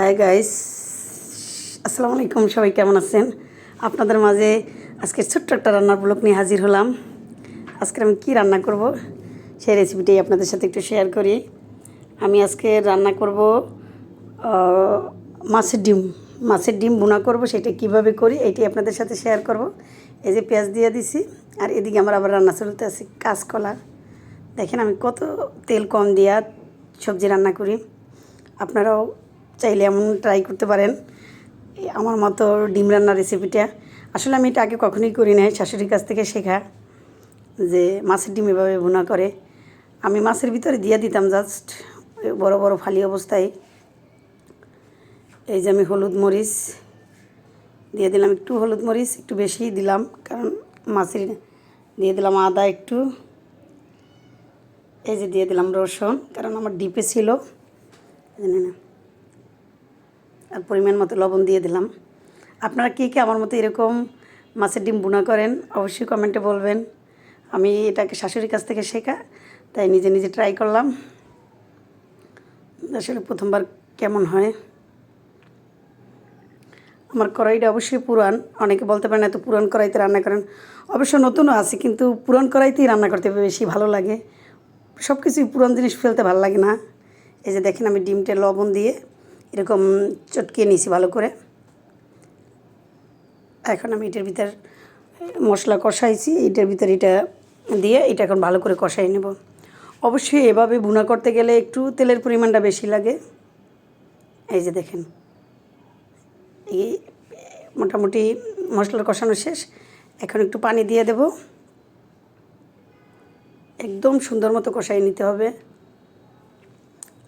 Hi guys আসসালামু আলাইকুম সবাই কেমন আছেন? আপনাদের মাঝে আজকে ছোট্ট একটা রান্নার ব্লগ নিয়ে হাজির হলাম। আজকে আমি কী রান্না করব? সেই রেসিপিটাই আপনাদের সাথে একটু শেয়ার করি। আমি আজকে রান্না করব মাছের ডিম। মাছের ডিম বোনা করব, সেটা কীভাবে করি এটাই আপনাদের সাথে শেয়ার করব। এই যে পেঁয়াজ দিয়ে দিছি, আর এদিকে আমার আবার রান্না চলতে আছে কাঁচকলা। দেখেন আমি কত তেল কম দিয়া সবজি রান্না করি। আপনারাও চাইলে এমন ট্রাই করতে পারেন। আমার মতো ডিম রান্নার রেসিপিটা আসলে আমি এটা আগে কখনোই করি নাই, শাশুড়ির কাছ থেকে শেখা যে মাছের ডিম এভাবে ভুনা করে। আমি মাছের ভিতরে দিয়ে দিতাম জাস্ট বড় বড় ফালি অবস্থায়। এই যে আমি হলুদ মরিচ দিয়ে দিলাম, একটু হলুদ মরিচ, একটু বেশি দিলাম, কারণ মাছের দিয়ে দিলাম আদা একটু। এই যে দিয়ে দিলাম রসুন, কারণ আমার ডিপে ছিল। না আর পরিমাণ মতো লবণ দিয়ে দিলাম। আপনারা কে কে আমার মতো এরকম মাছের ডিম বুনা করেন, অবশ্যই কমেন্টে বলবেন। আমি এটাকে শাশুড়ির কাছ থেকে শেখা, তাই নিজে নিজে ট্রাই করলাম। আসলে প্রথমবার কেমন হয়। আমার কড়াইটা অবশ্যই পুরান। অনেকে বলতে পারেন এত পুরান কড়াইতে রান্না করেন। অবশ্য নতুনও আছে, কিন্তু পুরান কড়াইতেই রান্না করতে বেশি ভালো লাগে। সব কিছুই পুরান জিনিস ফেলতে ভালো লাগে না। এই যে দেখেন আমি ডিমটা লবণ দিয়ে এরকম চটকিয়ে নিয়েছি ভালো করে। এখন আমি এটার ভিতর মশলা কষাইছি, এটার ভিতর এটা দিয়ে এটা এখন ভালো করে কষাই নেব। অবশ্যই এভাবে ভুনা করতে গেলে একটু তেলের পরিমাণটা বেশি লাগে। এই যে দেখেন, এই মোটামুটি মশলার কষানো শেষ। এখন একটু পানি দিয়ে দেব। একদম সুন্দর মতো কষাই নিতে হবে।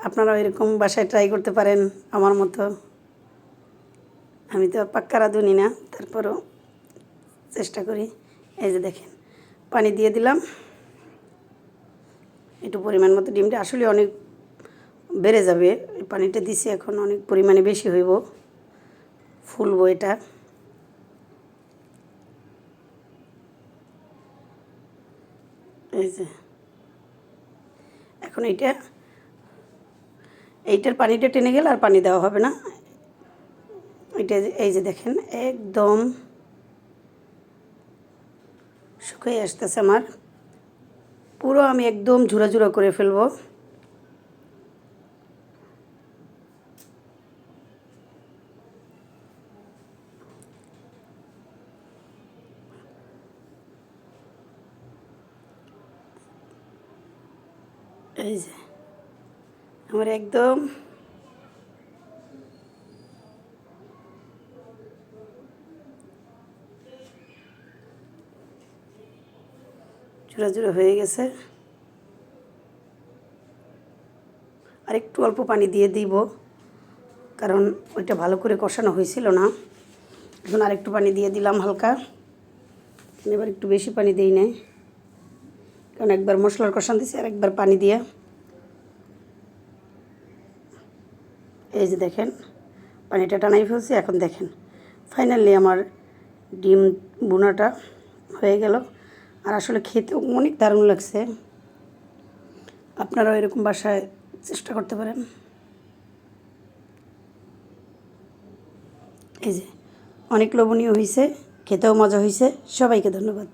আপনারাও এরকম বাসায় ট্রাই করতে পারেন আমার মতো। আমি তো পাক্কা রাঁধুনি না, তারপরও চেষ্টা করি। এই যে দেখেন, পানি দিয়ে দিলাম। একটু পরিমাণ মতো ডিমটা আসলে অনেক বেড়ে যাবে। পানিটা দিছি, এখন অনেক পরিমাণে বেশি হইব। ফুলবো এটা। এই যে। এখন এইটা এইটার পানিটা টেনে গেলে আর পানি দেওয়া হবে না। এটা এই যে দেখেন, একদম শুকিয়ে আসতেছে আমার। পুরো আমি একদম ঝুরা ঝুরা করে ফেলব। এই যে। আমার একদম চূড়া চূড়া হয়ে গেছে। আর একটু অল্প পানি দিয়ে দিব, কারণ ওইটা ভালো করে কষানো হয়েছিল না। এখন আর একটু পানি দিয়ে দিলাম হালকা। এবার একটু বেশি পানি দিই নাই, কারণ একবার মশলার কষান দিছি আর একবার পানি দিয়ে। এই যে দেখেন, পানিটা টানাই ফেলছি, এখন দেখেন ফাইনালি আমার ডিম বোনাটা হয়ে গেল। আর আসলে খেতেও অনেক দারুণ লাগছে। আপনারাও এরকম বাসায় চেষ্টা করতে পারেন। এই যে, অনেক লোভনীয় হয়েছে খেতেও মজা হয়েছে সবাইকে ধন্যবাদ।